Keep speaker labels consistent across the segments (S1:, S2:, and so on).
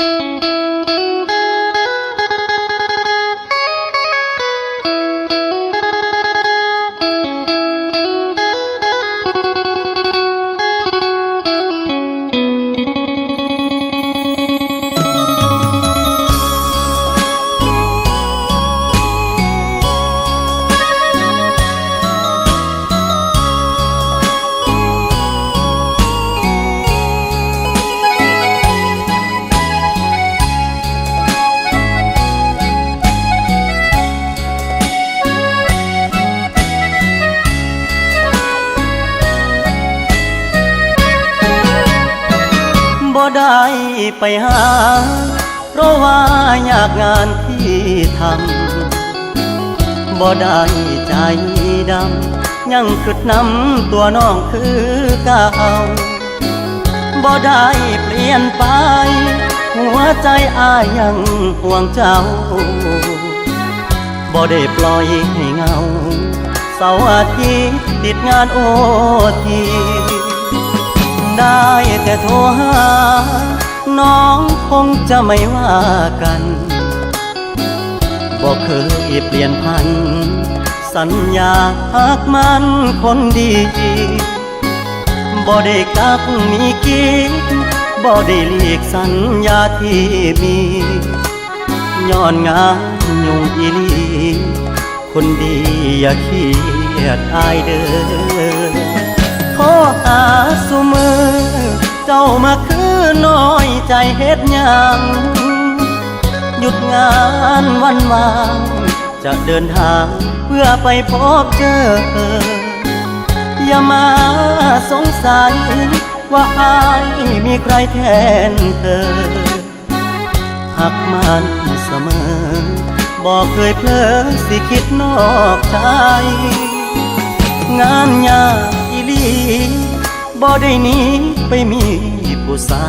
S1: บ่ ได้ไปหา เพราะว่าอยากงานที่ทำบ่ได้ใจดำ ยังคิดนำตัวน้องคือเก่าบ่ได้เปลี่ยนไป หัวใจอายยังห่วงเจ้าบ่ได้ปล่อยให้เงา เสาร์อาทิตย์ติดงานโอที ได้แต่โทรหา น้องคงจะไม่ว่ากันบอกเคยเปลี่ยนพัน สัญญาหากมันคนดีบ่ได้กักมีกินบ่ได้เลีกสัญญาที่มีย้อนงานยุงอีลีคนดีอย่าเครียดอายเด้อขอหาสุมือ เจ้ามาคือน้อยใจเฮ็ดยังหยุดงานวันวางจะเดินทางเพื่อไปพบเจอ อย่ามาสงสัยว่าอายมีใครแทนเธอหักมันเสมอ บอกเคยเพลอสิคิดนอกใจ งานยากอีลีบ่ได้นี้ไปมี ผู้สา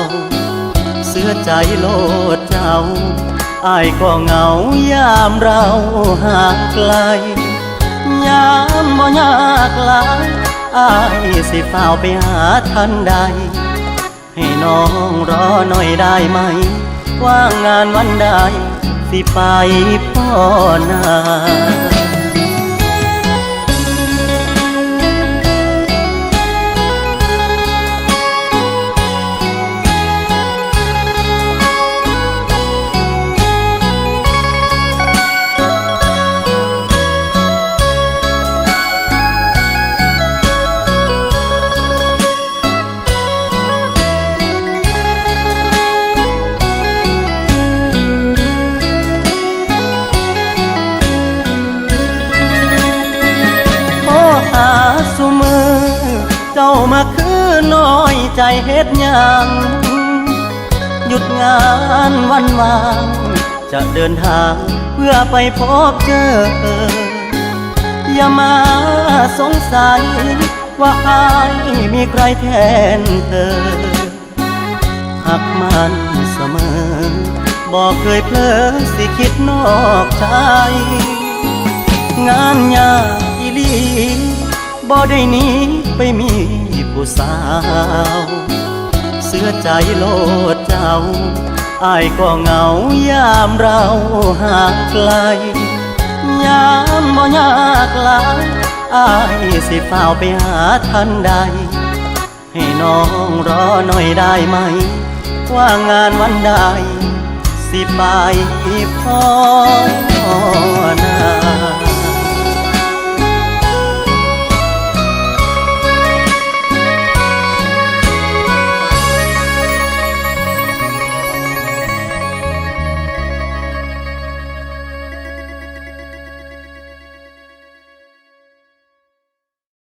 S1: ว เสื้อใจโลดเจ้าอายก็เหงายามเราห่างไกล ยามบ่ยากหลายอายสิเฝ้าวไปหาทันใด ให้น้องรอหน่อยได้ไหม ว่างงานวันใดสิไปพ่อนา จ้ามาคือน้อยใจเฮ็ดยังหยุดงานวันวาง จะเดินทางเพื่อไปพบเจอ อย่ามาสงสัย ว่าอายมีใครแทนเธอ หักมันเสมอ บอกเคยเพลอสิคิดนอกใจ งานยากอีลี บ่ได้หนี้ไปมีผู้สาว เสื้อใจโลดเจ้าอายก็เหงายามเราห่างไกล ยามบ่ยากลายอายสิเฝ้าวไปหาทันใด ให้น้องรอหน่อยได้ไหม ว่างานวันใด สิไปพอ